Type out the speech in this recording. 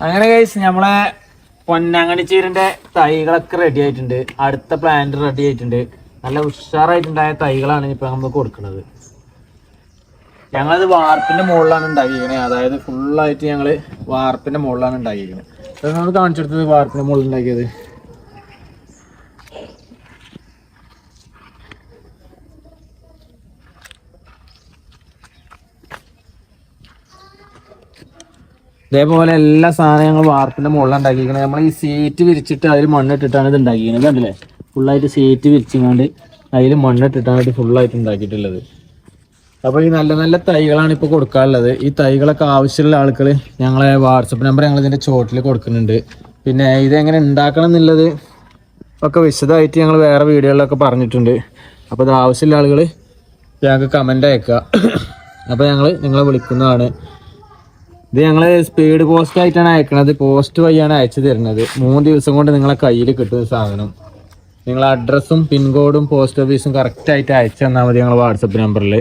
അങ്ങനെ കഴിച്ച് നമ്മളെ പൊന്നാങ്ങണി ചീരന്റെ തൈകളൊക്കെ റെഡി ആയിട്ടുണ്ട്. അടുത്ത പ്ലാന്റ് റെഡി ആയിട്ടുണ്ട്. നല്ല ഉഷാറായിട്ടുണ്ടായ തൈകളാണ് ഇപ്പൊ നമ്മൾ കൊടുക്കുന്നത്. ഞങ്ങളത് വാർപ്പിന്റെ മുകളിലാണ് ഉണ്ടാക്കിയിരിക്കുന്നത് അതായത് ഫുള്ളായിട്ട് ഞങ്ങൾ വാർപ്പിന്റെ മുകളിലാണ് ഉണ്ടാക്കിയിരിക്കുന്നത് അത് നമ്മൾ കാണിച്ചെടുത്തത് വാർപ്പിന്റെ മുകളിൽ ഉണ്ടാക്കിയത്. ഇതേപോലെ എല്ലാ സാധനങ്ങളും വാർപ്പിന്റെ മുകളിൽ ഉണ്ടാക്കിയിരിക്കുന്നത് നമ്മൾ ഈ സീറ്റ് വിരിച്ചിട്ട് അതിൽ മണ്ണിട്ടിട്ടാണ് ഇത് ഉണ്ടാക്കിയിരിക്കുന്നത് കണ്ടില്ലേ? ഫുള്ളായിട്ട് സീറ്റ് വിരിച്ചിങ്ങാണ്ട് അതിൽ മണ്ണിട്ടിട്ടാണ് ഇത് ഫുള്ളായിട്ട് ഉണ്ടാക്കിയിട്ടുള്ളത്. അപ്പോൾ ഈ നല്ല നല്ല തൈകളാണ് ഇപ്പോൾ കൊടുക്കാറുള്ളത് ഈ തൈകളൊക്കെ ആവശ്യമുള്ള ആൾക്കൾ ഞങ്ങളെ വാട്സപ്പ് നമ്പർ ഞങ്ങൾ ഇതിന്റെ ചോട്ടിൽ കൊടുക്കുന്നുണ്ട്. പിന്നെ ഇതെങ്ങനെ ഉണ്ടാക്കണം എന്നുള്ളത് ഒക്കെ വിശദമായിട്ട് ഞങ്ങൾ വേറെ വീഡിയോകളിലൊക്കെ പറഞ്ഞിട്ടുണ്ട്. അപ്പോൾ ഇത് ആവശ്യമുള്ള ആളുകൾ ഞങ്ങൾക്ക് കമന്റ് അയക്കുക. അപ്പോൾ ഞങ്ങൾ നിങ്ങളെ വിളിക്കുന്നതാണ്. ഇത് ഞങ്ങൾ സ്പീഡ് പോസ്റ്റ് ആയിട്ടാണ് അയക്കണത്. പോസ്റ്റ് വഴിയാണ് അയച്ചു തരുന്നത്. മൂന്ന് ദിവസം കൊണ്ട് നിങ്ങളെ കയ്യിൽ കിട്ടുന്ന സാധനം. നിങ്ങൾ അഡ്രസ്സും പിൻകോഡും പോസ്റ്റ് ഓഫീസും കറക്റ്റ് ആയിട്ട് അയച്ചു തന്നാൽ മതി ഞങ്ങൾ വാട്സപ്പ് നമ്പറിൽ